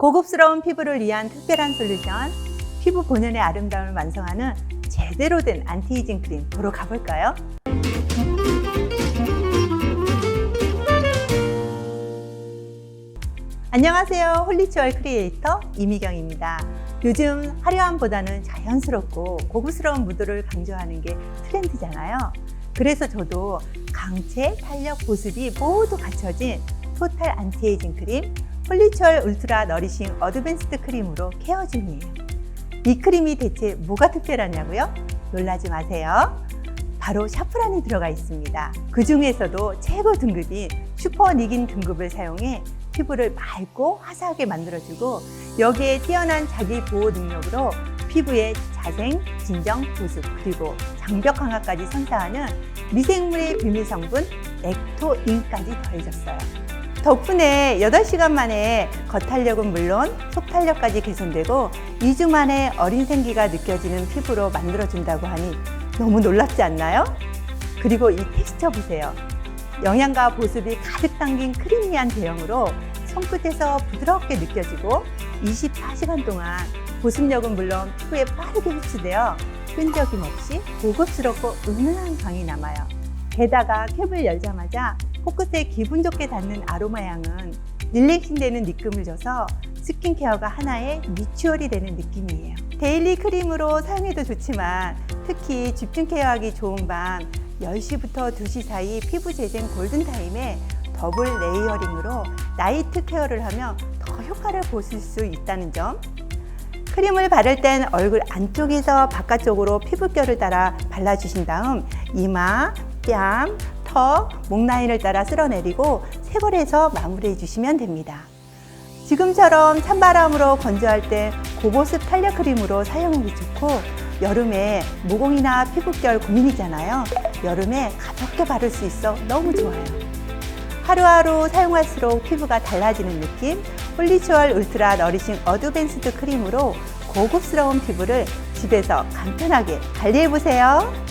고급스러운 피부를 위한 특별한 솔루션, 피부 본연의 아름다움을 완성하는 제대로 된 안티에이징 크림 보러 가볼까요? 안녕하세요. 홀리추얼 크리에이터 이미경입니다. 요즘 화려함보다는 자연스럽고 고급스러운 무드를 강조하는 게 트렌드잖아요. 그래서 저도 강체, 탄력, 보습이 모두 갖춰진 토탈 안티에이징 크림 홀리추얼 울트라 너리싱 어드밴스드 크림으로 케어 중이에요. 이 크림이 대체 뭐가 특별하냐고요? 놀라지 마세요. 바로 샤프란이 들어가 있습니다. 그 중에서도 최고 등급인 슈퍼 니긴 등급을 사용해 피부를 맑고 화사하게 만들어주고 여기에 뛰어난 자기 보호 능력으로 피부의 자생, 진정, 보습 그리고 장벽 강화까지 선사하는 미생물의 비밀 성분 렉토인까지 더해졌어요. 덕분에 8시간 만에 겉탄력은 물론 속탄력까지 개선되고 2주 만에 어린 생기가 느껴지는 피부로 만들어준다고 하니 너무 놀랍지 않나요? 그리고 이 텍스처 보세요. 영양과 보습이 가득 담긴 크리미한 대형으로 손끝에서 부드럽게 느껴지고 24시간 동안 보습력은 물론 피부에 빠르게 흡수되어 끈적임 없이 고급스럽고 은은한 광이 남아요. 게다가 캡을 열자마자 코끝에 기분 좋게 닿는 아로마 향은 릴렉싱 되는 느낌을 줘서 스킨케어가 하나의 리추얼이 되는 느낌이에요. 데일리 크림으로 사용해도 좋지만 특히 집중 케어하기 좋은 밤 10시부터 2시 사이 피부 재생 골든타임에 더블 레이어링으로 나이트 케어를 하면 더 효과를 보실 수 있다는 점 크림을 바를 땐 얼굴 안쪽에서 바깥쪽으로 피부결을 따라 발라주신 다음 이마, 뺨, 턱, 목 라인을 따라 쓸어내리고 쇄골에서 마무리해 주시면 됩니다. 지금처럼 찬바람으로 건조할 때 고보습 탄력 크림으로 사용하기 좋고 여름에 모공이나 피부결 고민이잖아요. 여름에 가볍게 바를 수 있어 너무 좋아요. 하루하루 사용할수록 피부가 달라지는 느낌 홀리추얼 울트라 너리싱 어드밴스드 크림으로 고급스러운 피부를 집에서 간편하게 관리해보세요.